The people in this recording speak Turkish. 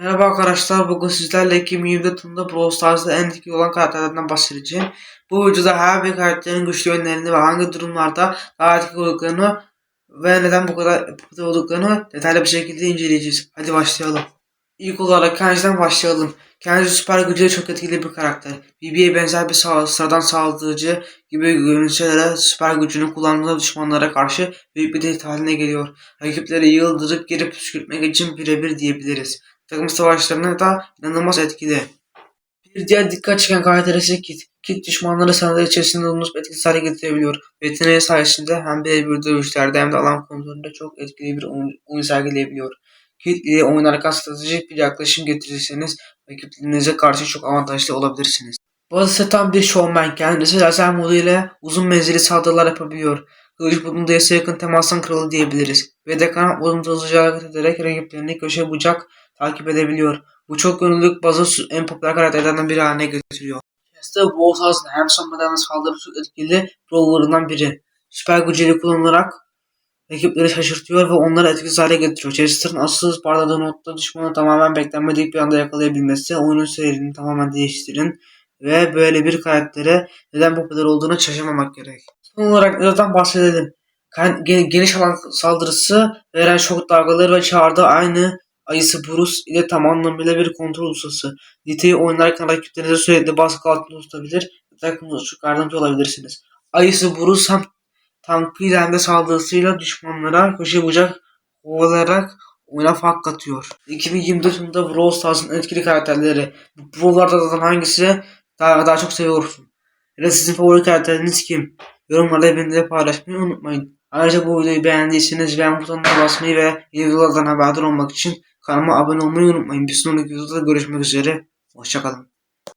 Merhaba arkadaşlar, bugün sizlerle 2024 yılında Brawl Stars'da en etkili olan karakterlerden bahsedeceğim. Bu videoda her bir karakterin güçlü yönlerini ve hangi durumlarda daha etkili olduklarını ve neden bu kadar popüler olduklarını detaylı bir şekilde inceleyeceğiz. Hadi başlayalım. İlk olarak kendisinden başlayalım. Kendisi süper gücüyle çok etkili bir karakter. BB'ye benzer bir sağ, sıradan saldırıcı gibi görünüşlere süper gücünü kullandığı düşmanlara karşı büyük bir tehdit haline geliyor. Rakipleri yıldırıp geri püskürtmek için birebir diyebiliriz takım savaşlarına da inanılmaz etkili. Bir diğer dikkat çeken karakter ise Kit. Kit düşmanları sandalye içerisinde bulunup etkisiz hale getirebiliyor. Yeteneği sayesinde hem birebir dövüşlerde hem de alan kontrolünde çok etkili bir oyun, oyun sergileyebiliyor. Kit ile oynarken stratejik bir yaklaşım getirirseniz rakiplerinize karşı çok avantajlı olabilirsiniz. Bazı ise tam bir showman kendisi lazer modu ile uzun menzilli saldırılar yapabiliyor. Kılıç budunda ise yakın temasın kralı diyebiliriz. Ve de kanat budunda hızlıca hareket ederek rakiplerini köşe bucak takip edebiliyor. Bu çok yönlülük bazı en popüler karakterlerden biri haline getiriyor. Chester Bowsas'ın hem hem de saldırı çok etkili brawler'ından biri. Süper gücüyle kullanılarak rakipleri şaşırtıyor ve onları etkisiz hale getiriyor. Chester'ın asıl parladığı nokta düşmanı tamamen beklenmedik bir anda yakalayabilmesi, oyunun seyrini tamamen değiştirin ve böyle bir karaktere neden popüler olduğunu şaşırmamak gerek. Son olarak zaten bahsedelim. Geniş alan saldırısı veren şok dalgaları ve çağrıda aynı ayısı Bruce ile tam anlamıyla bir kontrol ustası. Nite'yi oynarken rakiplerinize sürekli baskı altında tutabilir ve takımınıza çok yardımcı olabilirsiniz. Ayısı Bruce hem tankıyla hem de saldırısıyla düşmanlara köşe bucak kovalayarak oyuna fark katıyor. 2024 yılında Brawl Stars'ın etkili karakterleri. Bu Brawl'lardan hangisi daha, daha çok seviyorsun? Ya sizin favori karakteriniz kim? Yorumlarda benimle paylaşmayı unutmayın. Ayrıca bu videoyu beğendiyseniz beğen butonuna basmayı ve yeni videolardan haberdar olmak için Kanalıma abone olmayı unutmayın. Bir sonraki videoda görüşmek üzere. Hoşçakalın.